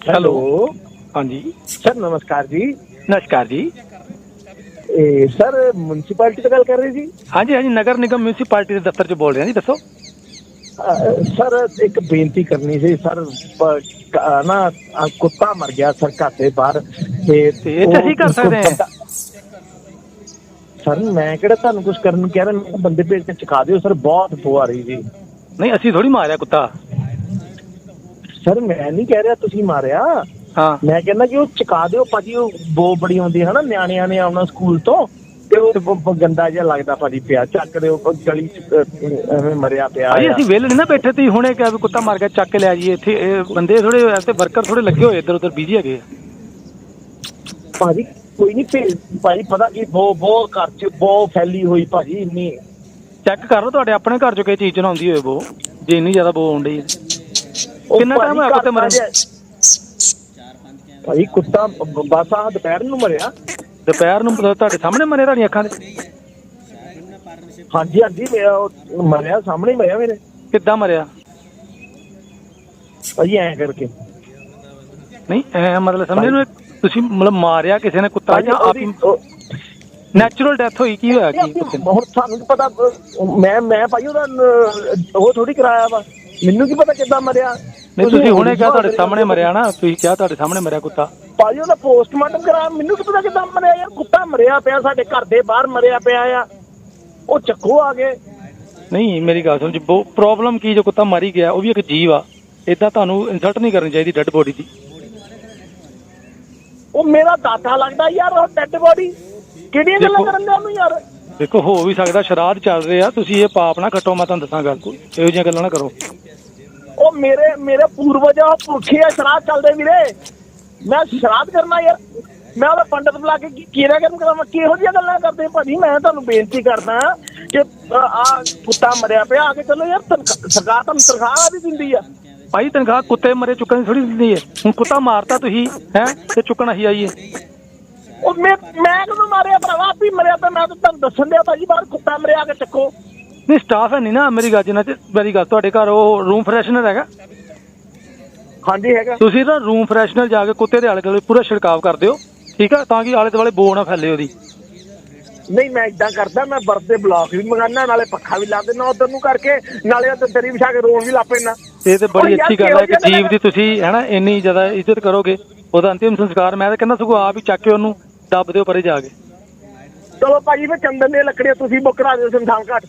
Hello. ਹਾਂਜੀ। Sir ਨਮਸਕਾਰ ਜੀ। ਨਮਸਕਾਰ ਜੀ। ਇਹ ਸਰ ਮਿਊਨਿਸਪੈਲਿਟੀ ਤੋਂ ਗੱਲ ਕਰ ਰਹੇ ਜੀ ਹਾਂਜੀ ਹਾਂਜੀ ਨਗਰ ਨਿਗਮ ਮਿਊਨਿਸਪੈਲਿਟੀ ਦੇ ਦਫ਼ਤਰ 'ਚ ਬੋਲ ਰਹੇ ਜੀ ਦੱਸੋ। ਸਰ ਇੱਕ ਬੇਨਤੀ ਕਰਨੀ ਸੀ ਸਰ ਨਾ ਕੁੱਤਾ ਮਰ ਗਿਆ ਸਰ ਘਰ ਦੇ ਬਾਹਰ। ਤੇ ਤੇ ਅਸੀਂ ਕਰ ਸਕਦੇ ਹਾਂ। ਸਰ ਮੈਂ ਕਿਹੜਾ ਤੁਹਾਨੂੰ ਕੁਝ ਕਰਨ ਨੂੰ ਕਹਿ ਰਿਹਾ ਮੈਂ ਬੰਦੇ ਭੇਜ ਕੇ ਚੁਕਾ ਦਿਓ ਸਰ ਬਹੁਤ ਬੋ ਆ ਰਹੀ ਜੀ ਨਹੀਂ ਅਸੀਂ ਥੋੜੀ ਮਾਰਿਆ ਕੁੱਤਾ। ਸਰ ਮੈਂ ਨਹੀਂ ਕਹਿ ਰਿਹਾ ਤੁਸੀਂ ਮਾਰਿਆ ਹਾਂ ਮੈਂ ਕਹਿੰਦਾ ਕਿ ਉਹ ਚੁਕਾ ਦਿਓ ਭਾਜੀ ਉਹ ਬੋ ਬੜੀ ਆਉਂਦੀ ਹੈ ਨਾ ਨਿਆਣਿਆਂ ਨੇ ਆਉਣਾ ਸਕੂਲ ਤੋਂ ਤੇ ਉਹ ਗੰਦਾ ਜਿਹਾ ਲੱਗਦਾ ਭਾਜੀ ਪਿਆ ਚੱਕ ਦਿਓ ਉਹ ਗਲੀ ਚ ਐਵੇਂ ਮਰਿਆ ਪਿਆ ਆ। ਅਸੀਂ ਵੇਲੇ ਨਹੀਂ ਨਾ ਬੈਠੇ ਤੁਸੀਂ ਹੁਣੇ ਵੀ ਕੁੱਤਾ ਮਰ ਗਿਆ ਚੱਕ ਕੇ ਲੈ ਜਾਈਏ ਇੱਥੇ ਇਹ ਬੰਦੇ ਥੋੜੇ ਐਸੇ ਵਰਕਰ ਥੋੜੇ ਲੱਗੇ ਹੋਏ ਇੱਧਰ ਉੱਧਰ ਬਿਜ਼ੀ ਹੈਗੇ। ਭਾਜੀ ਕੋਈ ਨਹੀਂ ਭੇਜ ਭਾਜੀ ਪਤਾ ਕੀ ਬੋ ਬੋ ਘਰ ਚ ਬੋ ਫੈਲੀ ਹੋਈ ਭਾਜੀ ਇੰਨੀ ਚੈੱਕ ਕਰ ਲਓ ਤੁਹਾਡੇ ਆਪਣੇ ਘਰ 'ਚੋਂ ਕਿਸੇ ਚੀਜ਼ ਨਾ ਆਉਂਦੀ ਹੋਵੇ ਬੋ ਜੇ ਇੰਨੀ ਜ਼ਿਆਦਾ ਬੋ ਆਉਂਦੀ ਹੈ ਕਿੰਨਾ time ਹੋਇਆ ਕੁੱਤੇ ਮਰੇ? ਭਾਜੀ ਕੁੱਤਾ ਬਸ ਆ ਦੁਪਹਿਰ ਨੂੰ ਮਰਿਆ। ਦੁਪਹਿਰ ਨੂੰ ਤੁਹਾਡੇ ਸਾਹਮਣੇ ਮਰੇ ਤੁਹਾਡੀਆਂ ਅੱਖਾਂ ਦੇ? ਹਾਂਜੀ ਹਾਂਜੀ ਮੇਰਾ ਉਹ ਮਰਿਆ ਸਾਹਮਣੇ ਹੀ ਮਰਿਆ ਮੇਰੇ। ਕਿੱਦਾਂ ਮਰਿਆ? ਭਾਜੀ ਐਂ ਕਰਕੇ। ਨਹੀਂ ਐ ਮਤਲਬ ਸਮਝੇ ਨੂੰ ਤੁਸੀਂ ਮਤਲਬ ਮਾਰਿਆ ਕਿਸੇ ਨੇ ਕੁੱਤਾ ਜਾਂ ਆਪ ਉਹ- ਨੈਚੁਰਲ ਡੈਥ ਹੋਈ ਕੀ ਹੋਇਆ? ਕੀ? ਹੁਣ ਸਾਨੂੰ ਪਤਾ ਮੈਂ ਮੈਂ ਭਾਈ ਉਹਦਾ ਉਹ ਥੋੜੀ ਕਰਾਇਆ ਵਾ। ਮੈਨੂੰ ਕੀ ਪਤਾ ਕਿੱਦਾਂ ਮਰਿਆ। ਨਹੀਂ ਤੁਸੀਂ ਹੁਣੇ ਕਿਹਾ ਤੁਹਾਡੇ ਸਾਹਮਣੇ ਮਰਿਆ ਨਾ ਤੁਸੀਂ ਕਿਹਾ ਤੁਹਾਡੇ ਸਾਹਮਣੇ ਮਰਿਆ ਕੁੱਤਾ। ਭਾਜੀ ਉਹਦਾ ਪੋਸਟਮਾਰਟਮ ਕਰਾਇਆ ਮੈਨੂੰ ਕੀ ਪਤਾ ਕਿੱਦਾਂ ਮਰਿਆ ਯਾਰ ਕੁੱਤਾ ਮਰਿਆ ਪਿਆ ਸਾਡੇ ਘਰ ਦੇ ਬਾਹਰ ਮਰਿਆ ਪਿਆ ਆ। ਉਹ ਚੱਕੋ ਆ ਗਏ ਨਹੀਂ ਮੇਰੀ ਗੱਲ ਸੁਣ ਜੀ ਪ੍ਰੋਬਲਮ ਕੀ ਜੋ ਕੁੱਤਾ ਮਰ ਗਿਆ ਉਹ ਵੀ ਇੱਕ ਜੀਵ ਆ। ਇਦਾਂ ਤੁਹਾਨੂੰ ਇਨਸਲਟ ਨਹੀਂ ਕਰਨੀ ਚਾਹੀਦੀ ਡੈੱਡ ਬੋਡੀ ਦੀ। ਉਹ ਮੇਰਾ ਦਾਦਾ ਲੱਗਦਾ ਯਾਰ ਉਹ ਡੈੱਡ ਬੋਡੀ ਕਿਹੜੀਆਂ ਗੱਲਾਂ ਕਰਨ ਦੇ ਉਹਨੂੰ ਯਾਰ? ਦੇਖੋ ਹੋ ਵੀ ਸਕਦਾ ਸ਼ਰਾਧ ਚੱਲ ਰਿਹਾ ਤੁਸੀਂ ਇਹ ਪਾਪ ਨਾ ਖੱਟੋ ਮੈਂ ਤੁਹਾਨੂੰ ਦੱਸਾਂ ਗੱਲ। ਕੋਈ ਇਹੋ ਜਿਹੀਆਂ ਗੱਲਾਂ ਨਾ ਕਰੋ। ਉਹ ਮੇਰੇ ਮੇਰੇ ਪੂਰਵਜ ਆ ਪੁਰਖੇ ਆ ਸ਼ਰਾਧ ਚੱਲਦੇ ਵੀਰੇ। ਮੈਂ ਸ਼ਰਾਧ ਕਰਨਾ ਯਾਰ। ਮੈਂ ਉਹਦਾ ਪੰਡਤ ਬੁਲਾ ਕੇ ਕੀ ਕੀਰਾ ਕਰਨ ਕਰਾਵਾਂ ਕਿਹੋ ਜਿਹੀਆਂ ਗੱਲਾਂ ਕਰਦੇ ਭਾਜੀ? ਮੈਂ ਤੁਹਾਨੂੰ ਬੇਨਤੀ ਕਰਦਾ ਕਿ ਆ ਕੁੱਤਾ ਮਰਿਆ ਪਿਆ ਆ ਕੇ ਚਲੋ ਯਾਰ ਤਨਖਾਹ- ਸਰਕਾਰ ਤੁਹਾਨੂੰ ਤਨਖਾਹ ਵੀ ਦਿੰਦੀ ਆ। ਭਾਈ ਤਨਖਾਹ ਕੁੱਤੇ ਮਰੇ ਚੁੱਕਣ ਥੋੜੀ ਦਿੰਦੀ ਹੈ ਹੁਣ ਕੁੱਤਾ ਮਾਰਤਾ ਤੁਸੀਂ ਹੈ? ਤੇ ਚੁੱਕਣ ਅਸੀਂ ਆਈਏ। ਉਹ ਮੈਂ ਮੈਂ ਕਦੋਂ ਮਾਰਿਆ ਭਰਾਵਾ? ਆਪ ਹੀ ਮਰਿਆ ਤਾਂ ਮੈਂ ਤਾਂ ਤੁਹਾਨੂੰ ਦੱਸਣ ਦਿਆ ਭਾਜੀ ਬਾਹਰ ਕੁੱਤਾ ਮਰਿਆ ਆ ਕੇ ਚੱਕੋ। ਨਹੀਂ ਸਟਾਫ ਹੈ ਨਹੀਂ ਨਾ ਮੇਰੀ ਗੱਲ ਜਿੰਨਾ ਚ ਮੇਰੀ ਗੱਲ ਤੁਹਾਡੇ ਘਰ ਉਹ ਰੂਮ ਫਰੈਸ਼ਨਰ ਹੈਗਾ? ਹਾਂਜੀ ਹੈਗਾ। ਤੁਸੀਂ ਨਾ ਰੂਮ ਫਰੈਸ਼ਨਰ ਜਾ ਕੇ ਕੁੱਤੇ ਦੇ ਆਲੇ ਦੁਆਲੇ ਪੂਰਾ ਛਿੜਕਾਵ ਕਰ ਦਿਓ ਠੀਕ ਆ? ਤਾਂ ਕਿ ਆਲੇ ਦੁਆਲੇ ਬੋ ਨਾ ਫੈਲੇ ਉਹਦੀ। ਨਹੀਂ ਮੈਂ ਇਦਾਂ ਕਰਦਾ ਮੈਂ ਬਰਥ ਦੇ ਬਲੌਕ ਵੀ ਮੰਗਾਨਾ ਨਾਲੇ ਪੱਖਾ ਵੀ ਲਾ ਦੇਣਾ ਉਧਰ ਨੂੰ ਕਰਕੇ ਨਾਲੇ ਉਹ ਦਰੀ ਵਿਛਾ ਕੇ ਰੋਣ ਵੀ ਲਾ ਪੈਣਾ ਇਹ ਤੇ ਬੜੀ ਅੱਛੀ ਗੱਲ ਹੈ ਕਿ ਜੀਵ ਦੀ ਤੁਸੀਂ ਹੈ ਨਾ ਇੰਨੀ ਜ਼ਿਆਦਾ ਇੱਜ਼ਤ ਕਰੋਗੇ ਉਹਦਾ ਅੰਤਿਮ ਸੰਸਕਾਰ ਮੈਂ ਤਾਂ ਕਹਿੰਦਾ ਸਗੋਂ ਆਪ ਹੀ ਚੱਕ ਕੇ ਉਹਨੂੰ ਦੱਬ ਦਿਓ ਪਰੇ ਜਾ ਕੇ। ਚਲੋ ਭਾਜੀ ਫਿਰ ਚੰਦਨ ਦੀਆਂ ਲੱਕੜੀਆਂ ਤੁਸੀਂ ਬੁੱਕ ਕਰਾ ਦਿਓ ਸੰਸਾਰ ਘਾਟ।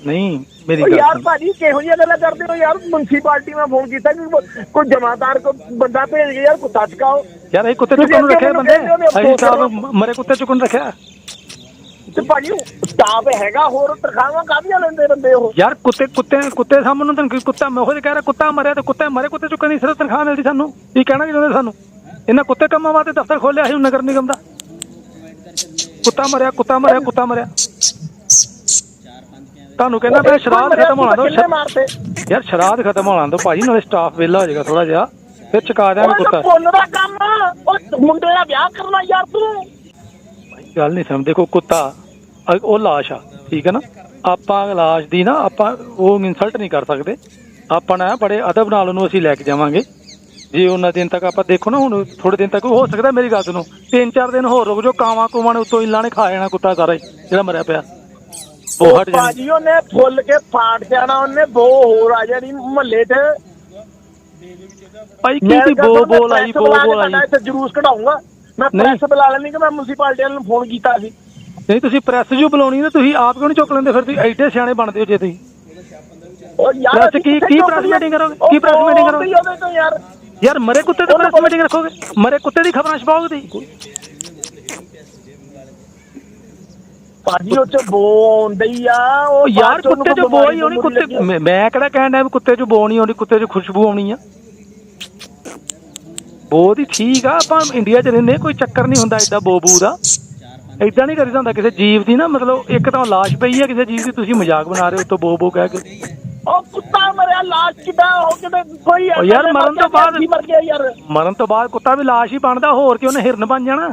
ਨਹੀਂ ਮੇਰੀ ਉਹ ਗੱਲ ਯਾਰ ਸੁਣ। ਭਾਜੀ ਕਿਹੋ ਜਿਹੀਆਂ ਗੱਲਾਂ ਕਰਦੇ ਹੋ? ਯਾਰ ਮੁਨਸੀਪਾਲਟੀ ਮੈਂ ਫੋਨ ਕੀਤਾ ਕਿ ਕੋਈ ਜਮਾਦਾਰ ਕੋ ਬੰਦਾ ਭੇਜ ਕੇ ਯਾਰ ਕੁੱਤਾ ਚਕਾਓ ਯਾਰ ਇਹ ਕੁੱਤੇ ਤੁਸੀਂ ਚੁੱਕਣ ਨੂੰ ਅੱਗੇ ਰੱਖਿਆ ਮੈਨੂੰ ਬੰਦੇ? ਕਹਿੰਦੇ ਹੋ ਵੀ ਅਸੀਂ ਅਫਸੋਸ ਸਟਾਫ ਕਰੋ। ਮਰੇ ਕੁੱਤੇ ਚੁੱਕਣ ਨੂੰ ਰੱਖਿਆ? ਤੇ ਭਾਜੀ ਸਟਾਫ ਹੈਗਾ ਹੋਰ ਤਨਖਾਹਾਂ ਕਾਹਦੀਆਂ ਲੈਂਦੇ ਬੰਦੇ ਉਹ? ਯਾਰ ਕੁੱਤੇ ਕੁੱਤੇ ਕੁੱਤੇ ਸਾਹਮਣੇ ਤਾਂ ਕੁੱਤਾ ਮੈਂ ਉਹ ਕਹਿ ਰਿਹਾ ਕੁੱਤਾ ਮਰਿਆ ਤੇ ਕੁੱਤੇ ਮਰੇ ਕੁੱਤੇ ਚੁੱਕਣ ਦੀ ਸਿਰਫ ਤਨਖਾਹ ਮਿਲਦੀ ਸਾਨੂੰ। ਕੀ ਕਹਿਣਾ ਕੀ ਚਾਹੁੰਦੇ ਸਾਨੂੰ? ਇਹਨਾਂ ਕੁੱਤੇ ਕੰਮਾਂ ਵਾਸਤੇ ਦਫ਼ਤਰ ਖੋਲਿਆ ਸੀ ਨਗਰ ਨਿਗਮ ਦਾ। ਕੁੱਤਾ ਮਰਿਆ ਕੁੱਤਾ ਮਰਿਆ ਕੁੱਤਾ ਮਰਿਆ। ਤੁਹਾਨੂੰ ਕਹਿੰਦਾ ਮੈਂ ਸ਼ਰਾਧ ਖਤਮ ਹੋਣਾ ਦੋ ਕਿੰਨੇ ਯਾਰ ਸ਼ਰਾਧ ਖਤਮ ਹੋਣਾ ਦੋ ਭਾਜੀ ਨਾਲੇ ਸਟਾਫ ਵਿਹਲਾ ਹੋ ਜਾਏਗਾ ਥੋੜਾ ਜਿਹਾ। ਫਿਰ ਚੁਕਾ ਦਿਆਂਗੇ ਕੁੱਤਾ। ਪੁੰਨ ਦਾ ਕੰਮ। ਉਹ ਮੁੰਡੇ ਦਾ ਵਿਆਹ ਕਰਨਾ ਯਾਰ ਤੂੰ। ਗੱਲ ਨਹੀਂ ਸਮਝ ਦੇਖੋ ਕੁੱਤਾ। ਉਹ ਲਾਸ਼ ਆ ਠੀਕ ਹੈ ਨਾ? ਆਪਾਂ ਲਾਸ਼ ਦੀ ਨਾ ਆਪਾਂ ਉਹ ਇਨਸਲਟ ਨਹੀਂ ਕਰ ਸਕਦੇ। ਆਪਾਂ ਨਾ ਬੜੇ ਅਦਬ ਨਾਲ ਉਹਨੂੰ ਅਸੀਂ ਲੈ ਕੇ ਜਾਵਾਂਗੇ। ਜੇ ਉਹਨਾਂ ਦਿਨ ਤੱਕ ਆਪਾਂ ਦੇਖੋ ਨਾ ਹੁਣ ਥੋੜੇ ਦਿਨ ਤੱਕ ਹੋ ਸਕਦਾ ਮੇਰੀ ਗੱਲ ਸੁਣੋ। ਤਿੰਨ ਚਾਰ ਦਿਨ ਹੋਰ ਰੁਕ ਜਾਓ ਕਾਵਾਂ ਕੂਵਾਂ ਨੇ ਉੱਤੋਂ ਇਲਾਂ ਨੇ ਖਾ ਜਾਣਾ ਕੁੱਤਾ ਸਾਰਾ ਜਿਹੜਾ ਮਰਿਆ ਪਿਆ। ਉਹ ਹਟ ਜਾਣੀ ਭਾਜੀ ਉਹਨੇ ਫੁੱਲ ਕੇ ਫਾੜ ਜਾਣਾ ਉਹਨੇ ਬੋ ਹੋਰ ਆ ਜਾਣੀ ਮਹੱਲੇ 'ਚ। ਭਾਈ ਕੀ ਮੈਂ ਕੀ ਬੋ ਕਹਿੰਦਾ ਬੋ ਮੈਂ ਲਾਈ press ਬੋ ਬੁਲਾ ਤੁਹਾਡਾ ਲਾਈ ਇੱਥੇ ਜਲੂਸ ਕਢਾਉਂਗਾ। ਮੈਂ। ਪ੍ਰੈਸ ਬੁਲਾ ਲੈਣੀ ਕਿ ਮੈਂ ਮੁਨਸੀਪਾਲਟੀ ਵਾਲਿਆਂ ਨੂੰ ਫੋਨ ਕੀਤਾ ਸੀ। ਨਹੀਂ ਤੁਸੀਂ ਪ੍ਰੈਸ ਜੂ ਬੁਲਾਉਣੀ ਨਾ ਤੁਸੀਂ ਆਪ ਕਿਉਂ ਨਹੀਂ ਚੁੱਕ ਲੈਂਦੇ? ਫਿਰ ਤੁਸੀਂ ਐਡੇ ਸਿਆਣੇ ਬਣਦੇ ਹੋ ਜੇ ਤੁਸੀਂ। ਉਹ ਯਾਰ ਕੀ- ਕੀ ਲਈਏ? meeting ਕਰੋਗੇ? ਕੀ meeting ਬੋਲ ਕਰੋਗੇ? ਯਾਰ। ਯਾਰ ਮਰੇ ਕੁੱਤੇ ਤੇ ਉਹਨੂੰ ਪ੍ਰੈਸ ਮੀਟਿੰਗ ਰੱਖੋਗੇ? ਮਰੇ ਕੁੱਤੇ ਦੀ ਖਬਰਾਂ ਛਪਾਓਗੇ ਤੁਸੀਂ? ਭਾਜੀ ਉਹ ਚ ਬੋ ਆਉਂਦੀ ਆ ਉਹ ਯਾਰ ਕੁੱਤੇ ਚ ਬੋ ਹੀ ਆਉਣੀ ਕੁੱਤੇ। ਮੈਂ- ਕਿਹੜਾ ਕਹਿਣ ਵੀ ਕੁੱਤੇ ਚ ਬੋ ਨਹੀਂ ਆਉਣੀ ਕੁੱਤੇ ਚ ਖੁਸ਼ਬੂ ਆਉਣੀ ਆ। ਬੋ ਦੀ ਠੀਕ ਆ ਆਪਾਂ ਇੰਡੀਆ ਚ ਰਹਿੰਦੇ ਕੋਈ ਚੱਕਰ ਨਹੀਂ ਹੁੰਦਾ ਐਡਾ ਬੋ ਬੂ ਦਾ। ਐਦਾਂ ਨਹੀਂ ਕਰੀਦਾ ਹੁੰਦਾ ਕਿਸੇ ਜੀਵ ਦੀ ਨਾ ਮਤਲਬ ਇੱਕ ਤਾਂ ਲਾਸ਼ ਪਈ ਆ ਕਿਸੇ ਜੀਵ ਦੀ ਤੁਸੀਂ ਮਜ਼ਾਕ ਬਣਾ ਰਹੇ ਹੋ ਉੱਤੋਂ ਬੋ ਬੋ ਕਹਿ ਕੇ। ਉਹ ਕੁੱਤਾ ਮਰਿਆ ਲਾਸ਼ ਕਿਦਾਂ ਹੋ ਕਿਤੇ ਕੋਈ ਯਾਰ ਮਰਨ ਤੋਂ ਬਾਅਦ- ਮਰ ਗਿਆ ਯਾਰ। ਮਰਨ ਤੋਂ ਬਾਅਦ ਕੁੱਤਾ ਵੀ ਲਾਸ਼ ਹੀ ਬਣਦਾ ਹੋਰ ਕਿ ਉਹਨੇ ਹਿਰਨ ਬਣ ਜਾਣਾ?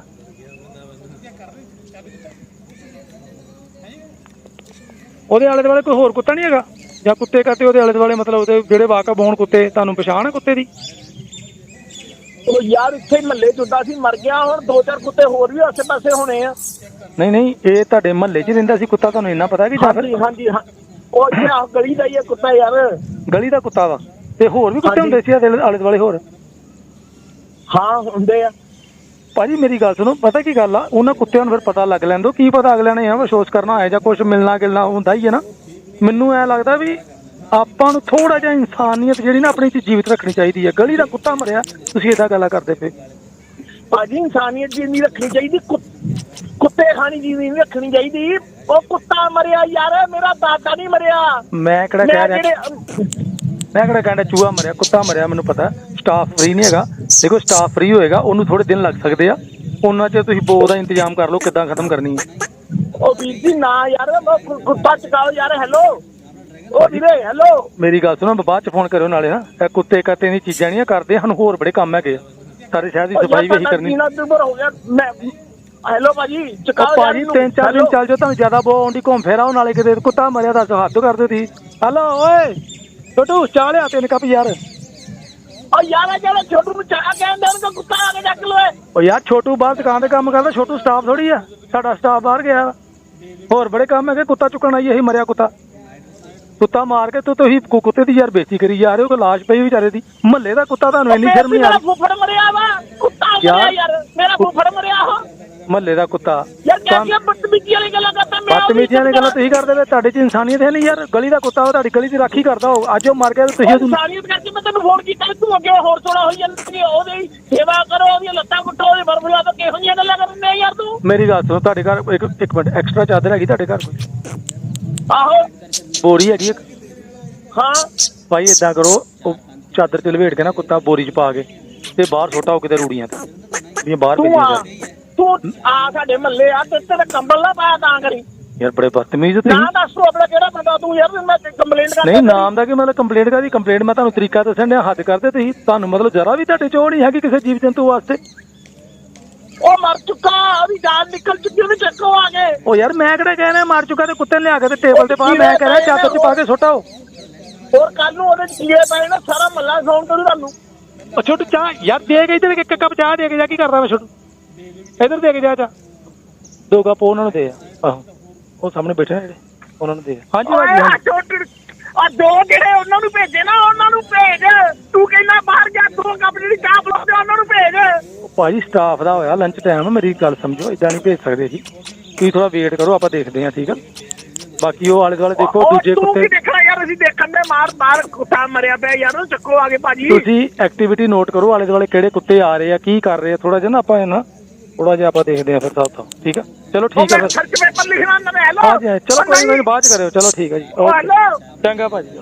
ਉਹਦੇ ਆਲੇ ਦੁਆਲੇ ਕੋਈ ਹੋਰ ਕੁੱਤਾ ਨਹੀਂ ਹੈਗਾ? ਜਾਂ ਕੁੱਤੇ ਕਾਤੇ ਉਹਦੇ ਆਲੇ ਦੁਆਲੇ ਮਤਲਬ ਉਹਦੇ ਜਿਹੜੇ ਵਾਕਫ ਹੋਣ ਕੁੱਤੇ ਤੁਹਾਨੂੰ ਪਛਾਣ ਹੈ ਕੁੱਤੇ ਦੀ? ਉਹ ਯਾਰ ਇੱਥੇ ਮਹੱਲੇ ਚੁੱਦਾ ਸੀ ਮਰ ਗਿਆ ਹੁਣ ਦੋ ਚਾਰ ਕੁੱਤੇ ਹੋਰ ਵੀ ਆਸੇ ਪਾਸੇ ਹੋਣੇ ਆ। ਨਹੀਂ ਨਹੀਂ ਇਹ ਤੁਹਾਡੇ ਮਹੱਲੇ 'ਚ ਹੀ ਰਹਿੰਦਾ ਸੀ ਕੁੱਤਾ ਤੁਹਾਨੂੰ ਇੰਨਾ ਪਤਾ ਕਿ ਜਾਂ ਫਿਰ? ਹਾਂਜੀ ਹਾਂਜੀ ਹਾਂ। ਉਹ ਇੱਥੇ ਆ ਗਲੀ ਦਾ ਹੀ ਕੁੱਤਾ ਯਾਰ। ਗਲੀ ਦਾ ਕੁੱਤਾ ਵਾ। ਤੇ ਹੋਰ ਵੀ ਕੁੱਤੇ ਹਾਂਜੀ। ਹੁੰਦੇ ਸੀ ਆਲੇ ਦੁਆਲੇ ਹੋਰ? ਹਾਂ ਹੁੰਦੇ ਆ। ਭਾਜੀ ਮੇਰੀ ਗੱਲ ਸੁਣੋ ਪਤਾ ਕੀ ਗੱਲ ਆ? ਉਹਨਾਂ ਕੁੱਤਿਆਂ ਨੂੰ ਫਿਰ ਪਤਾ ਲੱਗ ਲੈਂਦੋ ਕੀ ਪਤਾ ਅਗਲਿਆਂ ਨੇ ਅਫਸੋਸ ਕਰਨਾ ਹੈ ਜਾਂ ਕੁਝ ਮਿਲਣਾ ਗਿਲਣਾ ਹੁੰਦਾ ਹੀ ਹੈ ਨਾ। ਮੈਨੂੰ ਐ ਲੱਗਦਾ ਵੀ ਆਪਾਂ ਨੂੰ ਥੋੜਾ ਜਿਹਾ ਇਨਸਾਨੀਅਤ ਜਿਹੜੀ ਨਾ ਆਪਣੀ ਚ ਜੀਵਿਤ ਰੱਖਣੀ ਚਾਹੀਦੀ ਹੈ। ਗਲੀ ਦਾ ਕੁੱਤਾ ਮਰਿਆ ਤੁਸੀਂ ਏਦਾਂ ਗੱਲਾਂ ਕਰਦੇ ਪਏ। ਭਾਜੀ ਇਨਸਾਨੀਅਤ ਜੀ ਨਹੀਂ ਰੱਖਣੀ ਚਾਹੀਦੀ ਕੁੱਤ- ਖਾਣੀ ਜੀ ਨਹੀਂ ਰੱਖਣੀ ਚਾਹੀਦੀ। ਉਹ ਕੁੱਤਾ ਮਰਿਆ ਯਾਰ ਮੇਰਾ ਦਾਦਾ ਨਹੀਂ ਮਰਿਆ। ਮੈਂ ਕਿਹੜਾ ਕਹਿ ਰਿਹਾ ਮੈਂ ਕਿਹੜਾ ਕਹਿੰਦਾ ਚੂਹਾ ਮਰਿਆ ਕੁੱਤਾ ਮਰਿਆ ਮੈਨੂੰ ਪਤਾ। ਸਟਾਫ ਫ੍ਰੀ ਨਹੀਂ ਹੈਗਾ। ਦੇਖੋ ਸਟਾਫ ਫ੍ਰੀ ਹੋਏਗਾ ਉਹਨੂੰ ਥੋੜੇ ਦਿਨ ਲੱਗ ਸਕਦੇ ਆ। ਉਹਨਾਂ 'ਚ ਤੁਸੀਂ ਬੋ ਦਾ ਇੰਤਜ਼ਾਮ ਕਰ ਲਓ ਕਿੱਦਾਂ ਖਤਮ ਕਰਨੀ ਹੈ। ਉਹ ਵੀਰ ਜੀ ਨਾ ਯਾਰ ਉਹ ਕੁੱਤਾ ਚਕਾਓ ਯਾਰ ਹੈਲੋ ਉਹ ਵੀਰੇ ਹੈਲੋ ਮੇਰੀ ਗੱਲ ਸੁਣੋ ਬਾਅਦ ਚ ਫੋਨ ਕਰਿਓ ਨਾਲੇ ਨਾ ਇਹ ਕੁੱਤੇ ਕਾਤੇ ਨਹੀਂ ਚੀਜ਼ਾਂ ਨਹੀਂ ਕਰਦੇ ਸਾਨੂੰ ਹੋਰ ਬੜੇ ਕੰਮ ਹੈਗੇ ਆ। ਸਾਰੇ ਸ਼ਹਿਰ ਦੀ ਸਫ਼ਾਈ ਵੀ ਅਸੀਂ ਕਰਨੀ। ਸੀਨਾ ਦੁਬਰ ਹੋ ਗਿਆ ਮੈਂ ਹੈਲੋ ਭਾਜੀ ਚਕਾਓ ਭਾਜੀ ਤਿੰਨ ਚਾਰ ਦਿਨ ਚੱਲ ਜਾਓ ਤੁਹਾਨੂੰ ਜ਼ਿਆਦਾ ਬੋ ਆਉਂਦੀ ਘੁੰਮ ਫੇਰਾ ਉਹ ਨਾਲੇ ਕਿਤੇ ਕੁੱਤਾ ਮਰਿਆ ਦੱਸ ਹੱਦ ਕਰਦੇ ਤੁਸੀਂ। ਹਲੋ ਓਏ। ਛੋਟੂ ਚਾਹ ਲਿਆ ਤਿੰਨ ਕੱਪ ਯਾਰ। ਉਹ ਯਾਰ ਜਿਹੜਾ ਛੋਟੂ ਨੂੰ ਚਾਹ ਕਹਿੰਦੇ ਉਹਨੂੰ ਕੁੱਤਾ ਆ ਕੇ ਚੱਕ ਲਵੇ ਉਹ ਯਾਰ, ਛੋਟੂ ਬਾਹਰ ਦੁਕਾਨ ਤੇ ਕੰਮ ਕਰਦਾ, ਛੋਟੂ ਸਟਾਫ ਥੋੜੀ ਆ, ਸਾਡਾ ਸਟਾਫ ਬਾਹਰ ਗਿਆ ਵਾ। ਹੋਰ ਬੜੇ ਕੰਮ ਹੈਗੇ, ਕੁੱਤਾ ਚੁੱਕਣ ਆਈ ਅਸੀਂ ਮਰਿਆ ਕੁੱਤਾ ਕੁੱਤਾ ਮਾਰ ਕੇ ਤੂੰ ਤੁਸੀਂ ਕੁ- ਕੁੱਤੇ ਦੀ ਯਾਰ ਬੇਇੱਜ਼ਤੀ ਕਰੀ ਜਾ ਰਹੇ ਹੋ ਕੋਈ ਲਾਸ਼ ਪਈ ਵਿਚਾਰੇ ਦੀ। ਮਹੱਲੇ ਦਾ ਕੁੱਤਾ ਤੁਹਾਨੂੰ ਇੰਨੀ ਸ਼ਰਮ ਨਹੀਂ ਆ ਮੇਰਾ ਫੁੱਫੜ ਮਰਿਆ ਵਾ। ਕੁੱਤਾ ਮਰਿਆ ਯਾਰ, ਮੇਰਾ ਫੁੱਫੜ ਮਰਿਆ ਹੋ ਮਹੱਲੇ ਦਾ ਕੁੱਤਾ। ਯਾਰ ਕੰਮ- ਕਿਆ ਬਦਤਮੀਜ਼ੀ ਵਾਲੀ ਗੱਲਾਂ ਕਰਦਾ ਮੈਂ ਬਦਤਮੀਜ਼ੀਆਂ ਦੀ ਗੱਲਾਂ ਤੁਸੀਂ ਕਰਦੇ ਵੇ ਤੁਹਾਡੇ ਚ ਇਨਸਾਨੀਅਤ ਹੈ ਨਹੀਂ ਯਾਰ। ਗਲੀ ਦਾ ਕੁੱਤਾ ਉਹ ਤੁਹਾਡੀ ਗਲੀ ਦੀ ਰਾਖੀ ਕਰਦਾ ਹੋ ਅੱਜ ਉਹ ਮਰ ਗਿਆ ਤੇ ਤੁਸੀਂ ਉਹਨੂੰ ਇਨਸਾਨੀਅਤ ਕਰਕੇ ਮੈਂ ਤੈਨੂੰ ਫੋਨ ਕੀਤਾ ਤੂੰ ਅੱਗੇ ਹੋਰ ਥੋੜਾ ਹੋਈ ਜਾਂਦੀ ਹੈ ਉਹਦੀ ਸੇਵਾ ਕਰੋ ਉਹਦੀਆਂ ਲੱਤਾਂ ਕੁੱਟੋ ਉਹਦੀ ਬਰਬਲਾ ਤੋਂ ਕਿਹੋ ਜਿਹੀਆਂ ਗੱਲਾਂ ਕਰਨੇ ਯਾਰ ਤੂੰ? ਮੇਰੀ ਗੱਲ ਸੁਣੋ ਤੁਹਾਡੇ ਘਰ ਇੱਕ ਇੱਕ ਮਿੰਟ ਐਕਸਟਰਾ ਚਾਦਰ ਹੈਗੀ ਤੁਹਾਡੇ ਘਰ ਕੋਈ ਆਹੋ। ਬੋਰੀ ਹੈਗੀ ਇੱਕ? ਹਾਂ। ਭਾਈ ਇਦਾਂ ਕਰੋ ਉਹ ਚਾਦਰ ਚ ਲਵੇਟ ਕੇ ਨਾ ਕੁੱਤਾ ਬੋਰੀ ਚ ਪਾ ਕੇ ਤੇ ਬਾਹਰ ਛੋਟਾ ਹੋ ਕਿਤੇ ਰੂੜੀਆਂ ਤੇ। ਵੀ ਬਾਹਰ ਤੂੰ ਭੇਜੀਆਂ ਜਾਣ। ਤੂੰ ਆ ਸਾਡੇ ਮਹੱਲੇ ਆ ਤੇ ਤੇਰੇ ਕੰਬਲ ਨਾ ਪਾਇਆ ਤਾਂ ਕਰੀ। ਯਾਰ ਬੜੇ ਬਦਤਮੀਜ਼ ਨਾ ਤੁਸੀਂ। ਦੱਸ ਤੂੰ ਆਪਣਾ ਕਿਹੜਾ ਬੰਦਾ ਤੂੰ ਯਾਰ ਮੈਂ ਕੰਪਲੇਂਟ ਕਰ ਨਹੀਂ ਨਾਮ ਦਾ ਕੀ ਮਤਲਬ? ਕੰਪਲੇਂਟ ਕਰਦੀ ਕੰਪਲੇਂਟ ਮੈਂ ਤੁਹਾਨੂੰ ਤਰੀਕਾ ਦੱਸਣ ਡਿਆ ਹੱਦ ਕਰਦੇ ਤੁਸੀਂ। ਤੁਹਾਨੂੰ ਮਤਲਬ ਜਰਾ ਵੀ ਤੁਹਾਡੇ ਚੋਂ ਨਹੀਂ ਹੈਗੀ ਕਿਸੇ ਜੀਵ ਜੰਤੂ ਵਾਸਤੇ। ਉਹ ਮਰ ਚੁੱਕਾ ਉਹਦੀ ਜਾਨ ਨਿਕਲ ਚੁੱਕੀ ਉਹਨੂੰ ਚੱਕੋ ਆ ਗਏ ਉਹ ਯਾਰ ਮੈਂ ਕਿਹੜਾ ਕਹਿ ਰਿਹਾ ਮਾਰ ਚੁੱਕਾ ਤੇ ਕੁੱਤੇ ਨੂੰ ਲਿਆ ਕੇ ਤੇ ਟੇਬਲ ਤੇ ਪਾ ਮੈਂ ਕਹਿ ਰਿਹਾ ਚਾਦਰ ਚ ਪਾ ਕੇ ਸੁੱਟਾਓ ਹੋਰ ਕੱਲ ਨੂੰ ਉਹਦੇ ਕੀੜੇ ਪਏ ਨਾ ਸਾਰਾ ਮੱਲਾ ਸੌਣ ਕਰੂ ਤੁਹਾਨੂੰ। ਉਹ ਛੋਟੂ ਚਾਹ ਯਾਰ ਦੇ ਕੇ ਇਧਰ ਇੱਕ ਕੱਪ ਚਾਹ ਦੇ ਕੇ ਜਾ ਕੀ ਕਰਦਾ ਮੈਂ ਛੋਟੂ? ਇਧਰ ਦੇ ਕੇ ਜਾ ਚਾਹ। ਦੋ ਕੱਪ ਉਹਨਾਂ ਨੂੰ ਦੇ ਆਹੋ ਉਹ ਸਾਹਮਣੇ ਬੈਠੇ ਨੇ ਜਿਹੜੇ ਉਹਨਾਂ ਨੂੰ ਦੇ। ਹਾਂਜੀ ਹਾਂਜੀ ਛੋਟੇ ਆ ਦੋ ਜਿਹੜੇ ਉਹਨਾਂ ਨੂੰ ਭੇਜੇ ਨਾ ਉਹਨਾਂ ਨੂੰ ਭੇਜ। ਤੂੰ ਕਹਿੰਦਾ ਬਾਹਰ ਜਾ ਦੋ ਕੱਪ ਜਿਹੜੀ ਚਾਹ ਬੁਲਾਉਂਦੇ ਉਹਨਾਂ ਨੂੰ ਭੇਜ। ਭਾਜੀ ਸਟਾਫ ਦਾ ਹੋਇਆ ਲੰਚ ਟਾਈਮ ਮੇਰੀ ਗੱਲ ਸਮਝੋ ਇਦਾਂ ਨਹੀਂ ਭੇਜ ਸਕਦੇ ਜੀ। ਤੁਸੀਂ ਥੋੜਾ ਵੇਟ ਕਰੋ ਆਪਾਂ ਦੇਖਦੇ ਹਾਂ ਠੀਕ ਆ? ਬਾਕੀ ਉਹ ਆਲੇ ਦੁਆਲੇ ਦੇਖੋ ਦੂਜੇ ਤੂੰ ਕੀ ਕੁੱਤੇ ਦੇਖਣਾ ਯਾਰ ਅਸੀਂ ਦੇਖਣ ਦੇ ਮਾਰ ਮਾਰ ਕੁੱਤਾ ਮਰਿਆ ਪਿਆ ਯਾਰ ਚੱਕੋ ਆਗੇ ਭਾਜੀ। ਤੁਸੀਂ ਐਕਟੀਵਿਟੀ ਨੋਟ ਕਰੋ ਆਲੇ ਦੁਆਲੇ ਕਿਹੜੇ ਕੁੱਤੇ ਆ ਰਹੇ ਆ ਕੀ ਕਰ ਰਹੇ ਆ ਥੋੜਾ ਜਿਹਾ ਨਾ ਆਪਾਂ ਇਹ ਨਾ ਥੋੜਾ ਜਿਹਾ ਆਪਾਂ ਦੇਖਦੇ ਆ ਫਿਰ ਸਾਥ ਤੋਂ ਠੀਕ ਆ? ਚਲੋ ਠੀਕ ਆ ਫਿਰ। ਸਰਚ ਪੇਪਰ ਲਿਖਣਾ ਨਾ ਹੈਲੋ ਹਾਂਜੀ ਹਾਂਜੀ, ਚਲੋ ਕੋਈ ਨਹੀਂ ਬਾਅਦ ਚ ਕਰਿਓ ਚਲੋ ਠੀਕ ਆ ਜੀ ਓਕੇ। ਹੈਲੋ ਚੰਗਾ ਭਾਜੀ